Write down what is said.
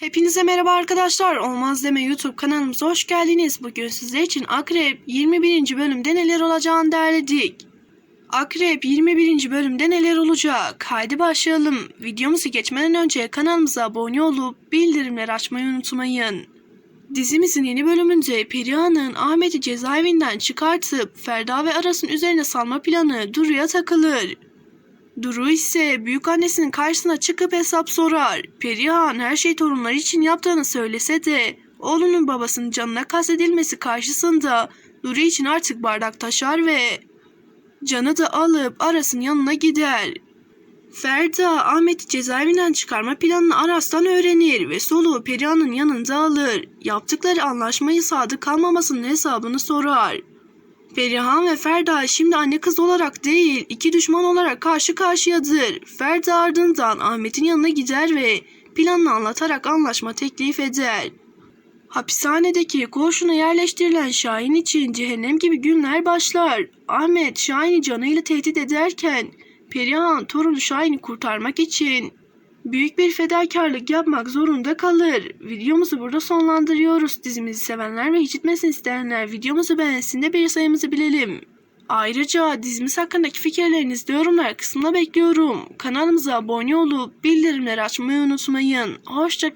Hepinize merhaba arkadaşlar. Olmaz deme YouTube kanalımıza hoş geldiniz. Bugün sizler için Akrep 21. bölümde neler olacağını derledik. Akrep 21. bölümde neler olacak? Haydi başlayalım. Videomuzu geçmeden önce kanalımıza abone olup bildirimleri açmayı unutmayın. Dizimizin yeni bölümünde Perihan'ın Ahmet'i cezaevinden çıkartıp Ferda ve Aras'ın üzerine salma planı Duru'ya takılır. Duru ise büyük annesinin karşısına çıkıp hesap sorar. Perihan her şey torunları için yaptığını söylese de oğlunun babasının canına kastedilmesi karşısında Duru için artık bardak taşar ve canı da alıp Aras'ın yanına gider. Ferda Ahmet'i cezaevinden çıkarma planını Aras'tan öğrenir ve soluğu Perihan'ın yanında alır. Yaptıkları anlaşmayı sadık kalmamasının hesabını sorar. Perihan ve Ferda şimdi anne kız olarak değil, iki düşman olarak karşı karşıyadır. Ferda ardından Ahmet'in yanına gider ve planını anlatarak anlaşma teklif eder. Hapishanedeki koğuşuna yerleştirilen Şahin için cehennem gibi günler başlar. Ahmet Şahin'i canıyla tehdit ederken Perihan torunu Şahin'i kurtarmak için büyük bir fedakarlık yapmak zorunda kalır. Videomuzu burada sonlandırıyoruz. Dizimizi sevenler ve hiç gitmesini isteyenler videomuzu beğensin de bir sayımızı bilelim. Ayrıca dizimiz hakkındaki fikirlerinizi yorumlar kısmına bekliyorum. Kanalımıza abone olup bildirimleri açmayı unutmayın. Hoşçakalın.